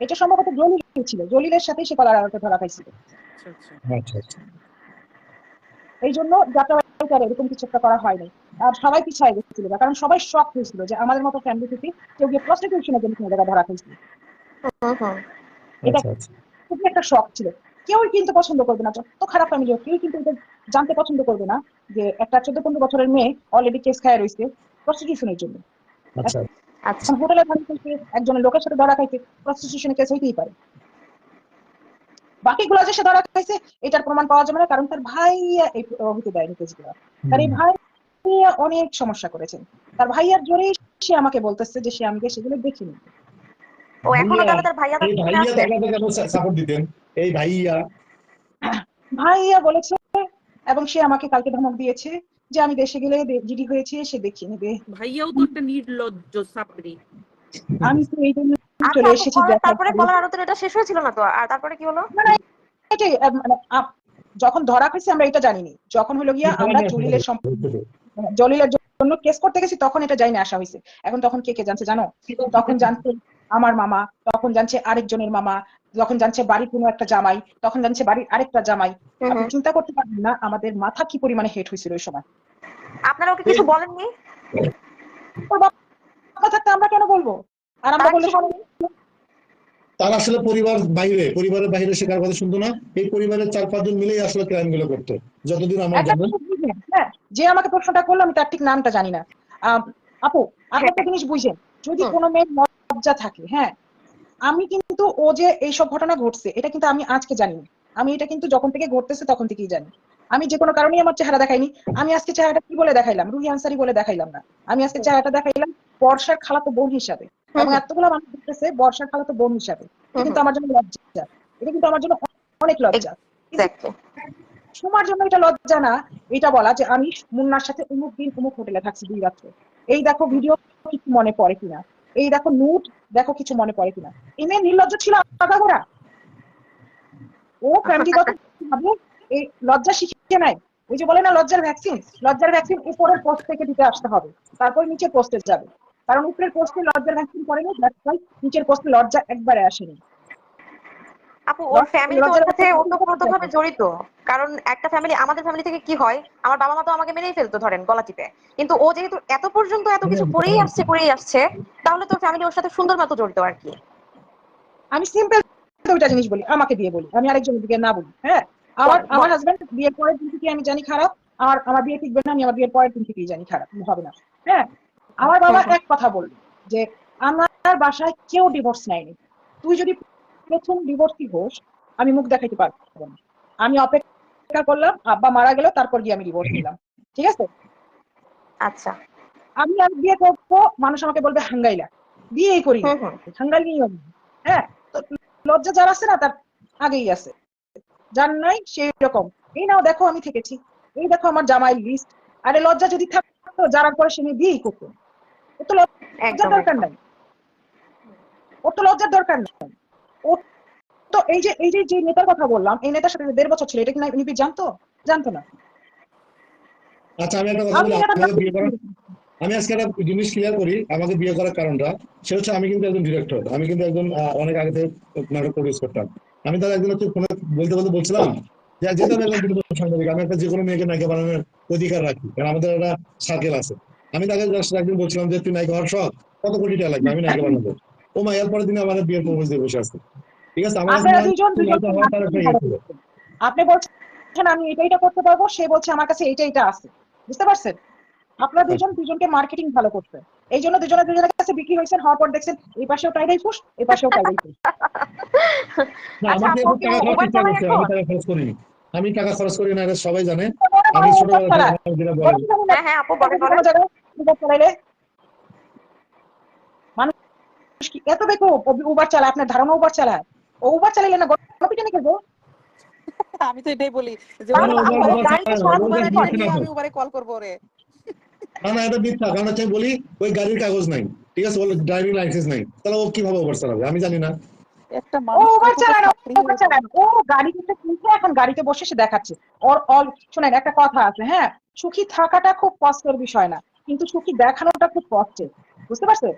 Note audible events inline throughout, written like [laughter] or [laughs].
এটা সম্ভবত জলিল ছিল। জলিলের সাথে সে কলার আড়াতে ধরা খাইছিল। আচ্ছা আচ্ছা। আচ্ছা এই জন্য যাত্রা এরকম কিছু একটা করা হয়নি আর সবাই পিছায় গেছিল কারণ সবাই শখ হয়েছিল যে আমাদের মতো ফ্যামিলি থেকে কেউ গিয়ে প্রস্টিটিউশনের জন্য কোনো জায়গায় ধরা খাইছিল এটা খুবই একটা শখ ছিল। কেউই কিন্তু পছন্দ করবে না। যত খারাপ ফ্যামিলি হোক কেউ কিন্তু জানতে পছন্দ করবে না যে একটা চোদ্দ পনেরো বছরের মেয়ে অলরেডি কেস খায় রয়েছে প্রস্টিটিউশনের জন্য। আচ্ছা। হোটেলে ভালো খাইছে একজনের লোকের সাথে ধরা খাইছে প্রস্টিটিউশনের কেস হইতেই পারে। বাকিগুলো যে সে ধরা খাইছে এটার প্রমাণ পাওয়া যাবে না কারণ তার ভাই এই অভিযোগ দেয়নি কেসগুলো তার এই ভাই অনেক সমস্যা করেছেন। তার ভাইয়ার জোরেই সে আমাকে বলতেছে যে সে আমাকে সেগুলো দেখিনি। ও এখনও তাহলে তার ভাইয়া সাপোর্ট দিতেন। এই ভাইয়া। ভাইয়া বলেছে এবং সে আমাকে কালকে ধমক দিয়েছে যে আমি দেশে গেলে জিডি হয়েছে সে দেখিয়ে নেবে। ভাইয়াও তো একটা নির্লজ্জ সাপড়ি। আমি তো এই জন্য চলে এসেছি তারপরে। কলার আড়তের এটা শেষ হয়েছিল না তো? আর তারপরে কি হলো? মানে এটাই মানে যখন ধরা হয়েছে আমরা এটা জানিনি। যখন হলো গিয়া আমরা জলিলের সম্প- জলিলের জন্য কেস করতে গেছি তখন এটা জানি আসা হয়েছে। এখন তখন কে কে জানছে জানো? তখন জানছে আমার মামা তখন জানছে আরেকজনের মামা যখন জানছে বাড়ির কোনো একটা জামাই তখন জানছে বাড়ির আরেকটা জামাই আপনি চিন্তা করতে পারবেন না আমাদের মাথা কি পরিমাণে হেট হয়েছিল ওই সময়। আপনারা ওকে কিছু বলেননি? থাকতে আমরা কেন বলব? আর আমরা বললে? তারা আসলে পরিবার বাইরে পরিবারের বাইরে সে কার কথা শুনতো না এই পরিবারের চার পাঁচজন মিলেই আসলে ক্রাইমগুলো করতো যতদিন আমার জানা। হ্যাঁ যে আমাকে প্রশ্নটা করল আমি তার ঠিক নামটা জানি না। আপু আপনি একটা জিনিস বুঝেন যদি কোনো মেয়ের লজ্জা থাকে হ্যাঁ আমি কিন্তু ও যে এইসব ঘটনা ঘটছে এটা কিন্তু আমি আজকে জানি না। আমি এটা কিন্তু যখন থেকে ঘটতেছে তখন থেকেই জানি। আমি যে কোনো কারণেই আমার চেহারা দেখাইনি। আমি আজকে চেহারাটা কি বলে দেখাইলাম? রুহি আনসারি বলে দেখাইলাম না। আমি আজকে চেহারাটা দেখাইলাম বর্ষার খালাতো বোন হিসাবে। এবং এতগুলো মানুষ দেখতেছে বর্ষার খালাতো বোন হিসাবে। এটা কিন্তু আমার জন্য লজ্জা। এটা কিন্তু আমার জন্য অনেক লজ্জা. সময়ের জন্য এটা লজ্জা না এটা বলা যে আমি মুন্নার সাথে অমুক দিন অমুক হোটেলে থাকছি দুই রাত্রে। এই দেখো ভিডিও কিছু মনে পড়ে কিনা? এই দেখো নুট দেখো কিছু মনে পড়ে কিনা। এই মেয়ে নির্লজ্জ ছিল আগাগোড়া ও ফ্যামিলিগত ভাবে এই লজ্জা শিখে নাই ওই যে বলে না, লজ্জার ভ্যাকসিন লজ্জার ভ্যাকসিন উপরের পোস্ট থেকে দিতে আসতে হবে। তারপর নিচে পোস্টে যাবে। কারণ উপরের পোস্টে লজ্জার ভ্যাকসিন করেনি দ্যাটস ওয়াই নিচের পোস্টে লজ্জা একবারে আসেনি। আপু ওর ফ্যামিলি তো ওর সাথে কথা ওতপ্রোত ভাবে জড়িত। কারণ একটা ফ্যামিলি আমাদের ফ্যামিলি থেকে কি হয় আমার বাবা মা তো আমাকে মেরেই ফেলতো ধরেন গলা টিপে। কিন্তু ও যেহেতু এত পর্যন্ত এত কিছু করেই আসছে করেই আসছে তাহলে তো ফ্যামিলি ওর সাথে সুন্দর মতো জড়িত আর কি। আমি সিম্পল দুইটা জিনিস বলি আমাকে দিয়ে বলি আমি আরেকজনের দিকে না বলি হ্যাঁ? আমার আমার হাজবেন্ড বিয়ের পরের দিন থেকে আমি জানি খারাপ আমার আমার বিয়ে টিকবে না আমি আমার বিয়ের পরের দিন থেকেই জানি খারাপ হবে না হ্যাঁ? আমার বাবা হুম। এক কথা বলল যে আমার বাসায় কেউ ডিভোর্স নেয়নি। তুই যদি প্রথম ডিভোর্সই হোস আমি মুখ দেখাইতে পারব না। আমি অপেক্ষা করলাম আব্বা মারা গেল তারপর গিয়ে আমি ডিভোর্স নিলাম। ঠিক আছে? আচ্ছা। আমি আর বিয়ে করব মানুষ আমাকে বলবে হাঙ্গাইলা। বিয়েই করি না। হুম হুম। হাঙ্গাল নিয়ে হ্যাঁ? তো লজ্জা যার আছে না তার আগেই আছে। যার নাই সেই রকম এই নাও দেখো আমি থেকেছি। এই দেখো আমার জামাই লিস্ট আরে লজ্জা যদি থাকতো যারা পরে সে মেয়ে বিয়েই করতো। ওর তো লজ্জার একদম দরকার নাই। ওর তো লজ্জার দরকার নাই। ও তো এই যে এই যে যে নেতার কথা বললাম এই নেতার সাথে দেড় বছর ছিল এটা কি না নিপি জানতো? জানতো না। আচ্ছা আমি একটা কথা বলি আজকে একটা জিনিস ক্লিয়ার করি আমাকে বিয়ে করার কারণটা হচ্ছে আমি কিন্তু একজন ডিরেক্টর আমি কিন্তু একজন অনেক আগে থেকে নাটক প্রডিউস করতাম। আমি তার একদিন হচ্ছে ফোনে বলতে বলতে বলছিলাম যে যেহেতু আমি একজন বিনোদন সাংবাদিক আমি একটা যে কোনো মেয়েকে নায়িকা বানানোর অধিকার রাখি কারণ আমাদের একটা সার্কেল আছে। আমি তাকে একদিন বলছিলাম যে তুই নায়িকা হওয়ার শখ কত কোটি টাকা লাগবে? আমি নায়িকা বানাবো। ও মা এরপরের দিনে আমার বিয়ের প্রপোজ দিয়ে বসে আছে। ঠিক আছে? আমার। আপনি বলছেন আমি এটা এটা করতে পারব সে বলছে আমার কাছে এইটা এটা আছে। বুঝতে পারছেন? আপনারা দুজন দুজনকে মার্কেটিং ভালো করছেন এই জন্য দুজনে দুজনের কাছে বিক্রি হয়েছেন হওয়ার পর দেখছেন এই পাশেও এই পাশেও আচ্ছা, করতে চালায় হচ্ছে, আমি টাকা খরচ করি না এটা সবাই জানে। আমি ছোটবেলা হ্যাঁ হ্যাঁ আপু এত দেখো উবার চালায় আপনার ধারণা উবার চালায়। ও উবার চালাইলে না গণপিটানি করব [laughs] আমি তো এটাই বলি যে গাড়ি। আমি উবারে কল করব রে না না এটা মিথ্যা। কারণ হচ্ছে বলি ওই গাড়ির কাগজ নাই। ঠিক আছে বলে ড্রাইভিং লাইসেন্স নাই। তাহলে ও কীভাবে ওভার চালাবে? আমি জানি না। একটা ও উবার উবার। ও কিনছে এখন গাড়িতে বসে সে দেখাচ্ছে। ওর অল শোনেন একটা কথা আছে হ্যাঁ? সুখী থাকাটা খুব কষ্টের বিষয় না। কিন্তু সুখী দেখানোটা খুব কষ্টের। বুঝতে পারছে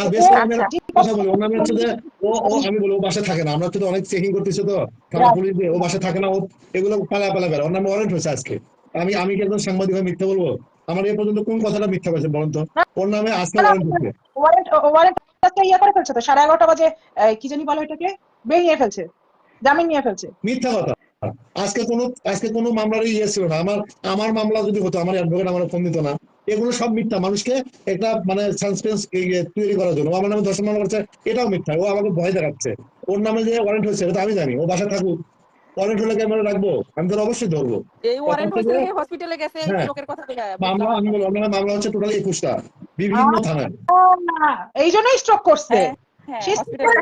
আর বেশ আচ্ছা। একটা কথা বলি ওর নামে হচ্ছে যে ও ও আমি বলি ও বাসায় থাকে না আমরা তো অনেক চেকিং করতেছি তো। থানা পুলিশ দিয়ে ও বাসায় থাকে না ও এগুলো পালা পালা বেড়া ওর নামে ওয়ারেন্ট হয়েছে আজকে। আমি আমি কি একজন সাংবাদিক হয়ে মিথ্যা বলব? আমার এ পর্যন্ত কোন কথাটা মিথ্যা পাইছে বলুন তো? ওর নামে আজকে ওয়ারেন্ট হচ্ছে ওয়ারেন্ট ওয়ারেন্ট আজকে ইয়ে করে ফেলছে তো সাড়ে এগারোটা বাজে কি জানি বলে এটাকে বের ফেলছে জামিন নিয়ে ফেলছে। মিথ্যা কথা। আজকে কোনো আজকে কোনো মামলার ইয়ে ছিল না। আমার আমার মামলা যদি হতো আমার অ্যাডভোকেট আমার ফোন দিত না। এগুলো সব মিথ্যা। মানুষকে একটা মানে সাসপেন্স তৈরি করার জন্য। আমার নামে দর্শন মামলা করছে এটাও মিথ্যা। ও আমাকে ভয় দেখাচ্ছে। ওর নামে যে ওয়ারেন্ট হয়েছে এটা আমি জানি। ও বাসা থাকুক। ওয়ারেন্ট হলে ক্যামেরা রাখব? আমি তো অবশ্যই ধরবো। এই ওয়ারেন্ট হয়েছে হসপিটালে গেছে এই হ্যাঁ। লোকের কথা মামলা আমি বলব আমার মামলা হচ্ছে টোটাল একুশটা। বিভিন্ন থানায়। এই জন্যই স্ট্রোক করছে। হ্যাঁ, হ্যাঁ হসপিটালে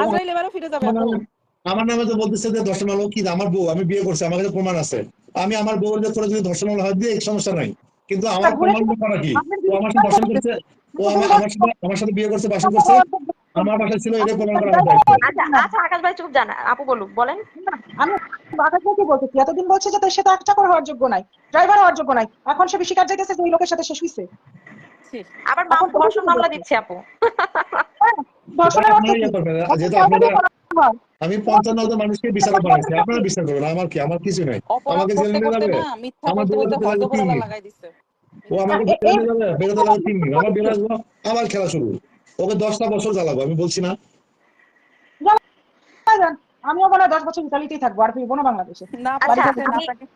আজরাইল এবারও ফিরে যাবে আমার নামে- তো বলতেছে যে ধর্ষণ মামলা কি আমার বউ আমি বিয়ে করছি আমার কাছে প্রমাণ আছে। আমি আমার বউর যে করে যদি ধর্ষণ মামলা হয় দিয়ে সমস্যা নাই। কিন্তু আমার প্রমাণ করা কি? ও আমার সাথে ধর্ষণ করছে ও আমার আমার সাথে আমার সাথে বিয়ে করছে বাসন করছে। আমার বাসায় ছিল এটা প্রমাণ করা আচ্ছা আচ্ছা আকাশ ভাই চুপ জানা আপু বলুক বলেন। আমি আকাশ ভাইকে বলতেছি এতদিন বলছে যে তার সাথে এক চাকর হওয়ার যোগ্য নাই ড্রাইভার হওয়ার যোগ্য নাই। এখন সে বেশি কাজ যাইতেছে যে ওই লোকের সাথে শেষ হইছে আবার মাম ধর্ষণ মামলা দিচ্ছে আপু। ধর্ষণের আপনারা আমি পঞ্চান্ন হাজার মানুষকে বিচার বানাইছি আপনারা বিচার করবেন আমার কি আমার কিছু নাই। আমাকে জেলে নিয়ে যাবে আমার হজবরলা তিন দিন। ও আমাকে জেলে নিয়ে যাবে বেরোতে লাগবে তিন দিন। আমার বেরো আসব আবার খেলা শুরু ওকে দশটা বছর জ্বালাবো আমি বলছি না। আমিও বলে দশ বছর ইতালিতেই থাকব আর ফিরবো না বাংলাদেশে। না আচ্ছা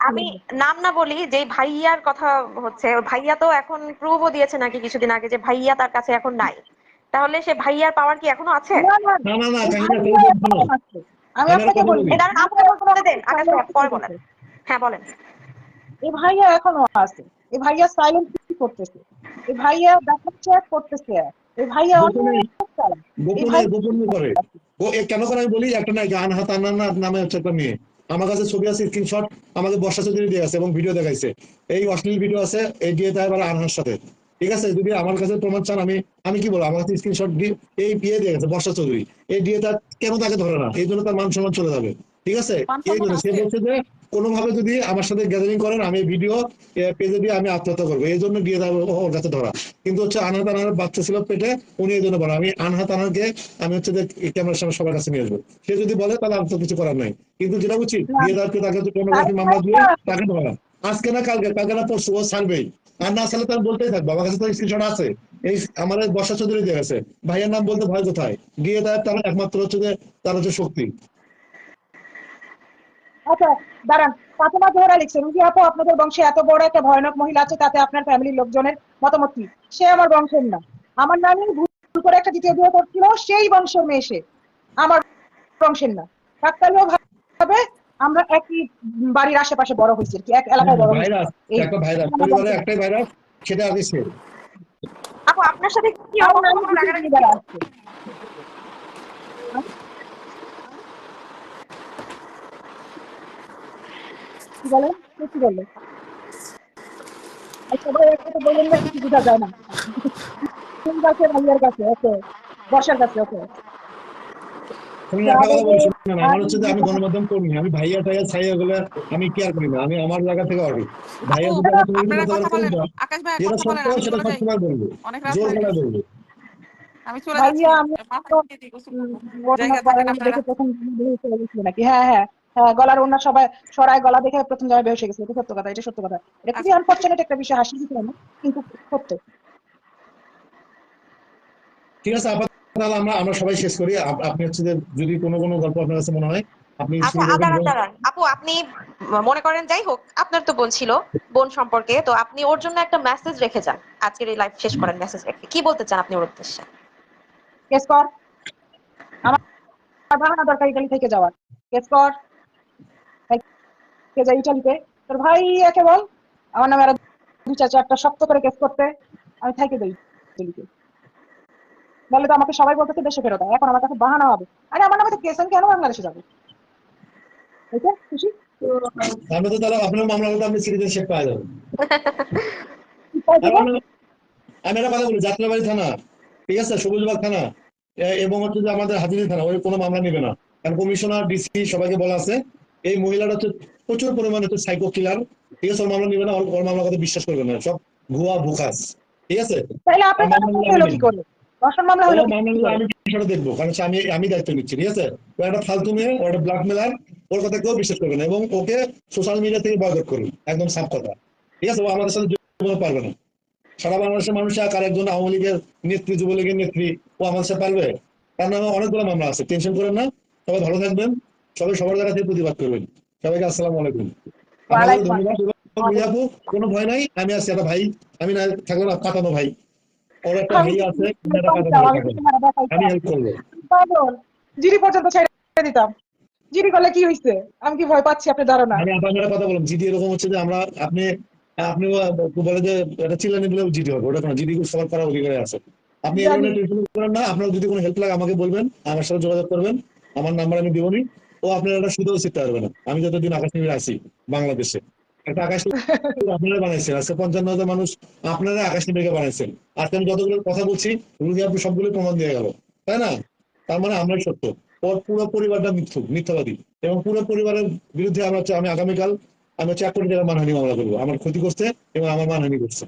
আমি। নাম না বলি যে ভাইয়ার কথা হচ্ছে ভাইয়া তো এখন প্রুভও দিয়েছে নাকি কিছুদিন আগে যে ভাইয়া তার কাছে এখন নাই। তাহলে সে ভাইয়ার পাওয়ার কি এখনও আছে? না, না, না না না এই কাহিনী ভাইয়া শোনো এখনও আছে। আমি আমি আপনাকে বলি বলি। এটা বলতে দেন আকাশ পরে বলেন। হ্যাঁ বলেন। এই ভাইয়া এখনও আছে। এই ভাইয়া সাইলেন্ট করতেছে? এই ভাইয়া দেখাচ্ছে করতেছে। এই ভাইয়া গোপনে অনেক চালাক। এই গোপনে করে। ও কেন করে? আমি বলি একটা আনহাত আন্নার নামে হচ্ছে একটা মেয়ে। আমার কাছে ছবি আছে স্ক্রিনশট আমাকে বর্ষা চৌধুরী দিয়ে আছে এবং ভিডিও দেখাইছে। এই অশ্লীল ভিডিও আছে এই দিয়ে এবার আনহার সাথে। ঠিক আছে যদি আমার কাছে প্রমাণ চান আমি আমি কি বলব? আমার কাছে স্ক্রিনশট দিয়ে এই বিয়ে দিয়ে গেছে বর্ষা চৌধুরী। এই দিয়ে তার কেন তাকে ধরে না? এই জন্য তার মান সম্মান চলে যাবে। ঠিক আছে? এই জন্য সে বলছে যে কোনোভাবে যদি আমার সাথে গ্যাদারিং করেন আমি ভিডিও পেজে দিয়ে আমি আত্মহত্যা করব। এই জন্য দিয়ে দেবো ওর কাছে ধরা। কিন্তু হচ্ছে আনহাত আনার বাচ্চা ছিল পেটে উনি এই জন্য বলে আমি আনহাত আনারকে আমি হচ্ছে যে ক্যামেরার সামনে সবার কাছে নিয়ে আসব। সে যদি বলে তাহলে আমি তো কিছু করার নাই। কিন্তু যেটা উচিত। দিয়ে দেওয়ার তাকে মামলা দিয়ে তাকে ধরা। আজকে না কালকে কালকে না পরশু, ও ছাড়বেই। আর না ছাড়লে তার বলতেই থাকব। আমার কাছে তো স্ক্রিনশট আছে। এই আমার বর্ষা চৌধুরী দিয়ে গেছে। ভাইয়ের নাম বলতে ভয় কোথায়? দিয়ে দেয় তার একমাত্র হচ্ছে যে তার হচ্ছে শক্তি। আচ্ছা দাঁড়ান। ফাতেমা জোহরা লিখছে আপু, আপনাদের বংশে এত বড় একটা ভয়ানক মহিলা আছে, তাতে আপনার ফ্যামিলির লোকজনের মতামত কি? সে আমার বংশের না। আমার নানি ভুল করে একটা দ্বিতীয় বিয়ে করছিল, সেই বংশের মেয়ে সে। আমার বংশের না। কাকতালীয় ভাবে আমরা একই বাড়ির আশেপাশে বড় হয়েছি আর কি এক এলাকায় বড় হয়েছি। একটা ভাইরাস পরিবারে একটাই ভাইরাস সেটা আগে আপু আপনার সাথে কি আমার কোনো আছে। কি? বলেন কে সবাই একসাথে বললেন না কিছু বোঝা যায় না। কাছে ওকে বর্ষার কাছে ওকে। তুমি একটা কথা বলি শুনুন, আমার হচ্ছে যে আমি গণমাধ্যম কর্মী আমি ভাইয়া টাইয়া ছাইয়া গুলো আমি কেয়ার করি না আমি আমার জায়গা থেকে অর্ডি ভাইয়া যদি আমাকে তুমি কথা কথা আকাশ ভাই যেটা সত্য সেটা সবসময় বলব জোর হয়ে গেছে। বলব। আমি চলে যাচ্ছি। জায়গা থাকেন আপনারা। হয়ে হ্যাঁ গলার সবাই সরাই গলা দেখে প্রথম জায়গায় এটা সত্য কথা এটা সত্য কথা। এটা খুবই আনফর্চুনেট একটা বিষয় হাসি দিতে না কিন্তু সত্য। ঠিক আছে আপাতত তাহলে আমরা আমরা সবাই শেষ করি। আপনি হচ্ছে যে যদি কোনো কোনো গল্প আপনার কাছে মনে হয় আপনি আপু আপনি মনে করেন যাই হোক আপনার তো বোন ছিল বোন সম্পর্কে তো আপনি ওর জন্য একটা মেসেজ রেখে যান। আজকের এই লাইভ শেষ করেন মেসেজ রেখে। কি বলতে চান আপনি ওর উদ্দেশ্যে? কেস কর আমার বাহানা দরকার ইটালি থেকে যাওয়ার। কেস কর কে যাই ইটালিতে? তোর ভাই একে বল। আমার নামে আরও দু চার চারটা শক্ত করে কেস করতে। আমি দেই ইটালিতে বলে তো আমাকে সবাই বলতেছে দেশে ফেরত। এখন আমার কাছে বাহানা হবে। আরে আমার নামে তো কেস আমি কেন বাংলাদেশে যাব? এটা খুশি? আমরা তো তাহলে আপনার মামলা হলে আপনি সিটিজেনশিপ পাওয়া যাবেন কি পাই দেবো? আমি আমি একটা কথা বলি যাত্রাবাড়ি থানা ঠিক আছে সবুজবাগ থানা এবং হচ্ছে যে আমাদের হাজিরি থানা ওই কোনো মামলা নেবে না। কারণ কমিশনার ডিসি সবাইকে বলা আছে এই মহিলাটা হচ্ছে প্রচুর পরিমাণে হচ্ছে সাইকো কিলার ঠিক আছে ওর মামলা নেবে না ওর মামলা কথা বিশ্বাস করবে না সব ভুয়া ভুকাস ঠিক আছে? তাহলে আপনার কি করে? দর্শন মামলা হলো দেখব? কারণ আমি আমি দায়িত্ব নিচ্ছি ঠিক আছে? ও একটা ফালতু মেয়ে ও একটা ব্ল্যাকমেলার ওর কথা কেউ বিশ্বাস করবে না এবং ওকে সোশ্যাল মিডিয়া থেকে বয়কট করুন একদম সাফ কথা। ঠিক আছে? ও আমাদের সাথে যোগাযোগ পারবে না। সারা বাংলাদেশের মানুষ এক আর একজন আওয়ামী লীগের নেত্রী যুবলীগের নেত্রী ও আমাদের সাথে পারবে? তার নামে অনেকগুলো মামলা আছে টেনশন করেন না। সবাই ভালো থাকবেন। সবাই সবার জায়গা থেকে প্রতিবাদ করবেন। সবাইকে আসসালামু আলাইকুম। ধন্যবাদ। কোনো ভয় নাই আমি আছি একটা ভাই। আমি না থাকলে না কাটানো ভাই। ওর একটা ভাই আছে একটা কাটানো ভাই থাকবে। আমি হেল্প করব। পাগল। জিডি পর্যন্ত ছেড়ে দিতাম। জিডি করলে কি হয়েছে আমি কি ভয় পাচ্ছি আপনি ধারণা? আমি আপনার কথা বললাম। জিডি এরকম হচ্ছে যে আমরা আপনি আপনি বলে যে এটা চিল্লানি বলে জিডি হবে ওটা কোনো জিডি সবার করার অধিকারে আছে। আপনি এই ধরনের টেনশন করেন না আপনার যদি কোনো হেল্প লাগে আমাকে বলবেন আমার সাথে যোগাযোগ করবেন আমার নাম্বার আমি দিবনি ও আপনার একটা সুযোগ শিখতে পারবে না। আমি যতদিন আকাশ নিয়ে আছি বাংলাদেশে। একটা আকাশ [laughs] আপনারা বানাইছেন। আজকে পঞ্চান্ন হাজার মানুষ আপনারা আকাশ নিবেকে বানাইছেন। আজকে আমি যতগুলো কথা বলছি, রুহি আপনি সবগুলো প্রমাণ দিয়ে গেল। তাই না? তার মানে আমরাই সত্য। পুরো পরিবারটা মিথ্যুক, মিথ্যাবাদী। এবং পুরো পরিবারের বিরুদ্ধে আমরা আমি আগামীকাল আমি হচ্ছে এক কোটি টাকা মানহানি মামলা করব। আমার ক্ষতি করছে এবং আমার মানহানি করছে।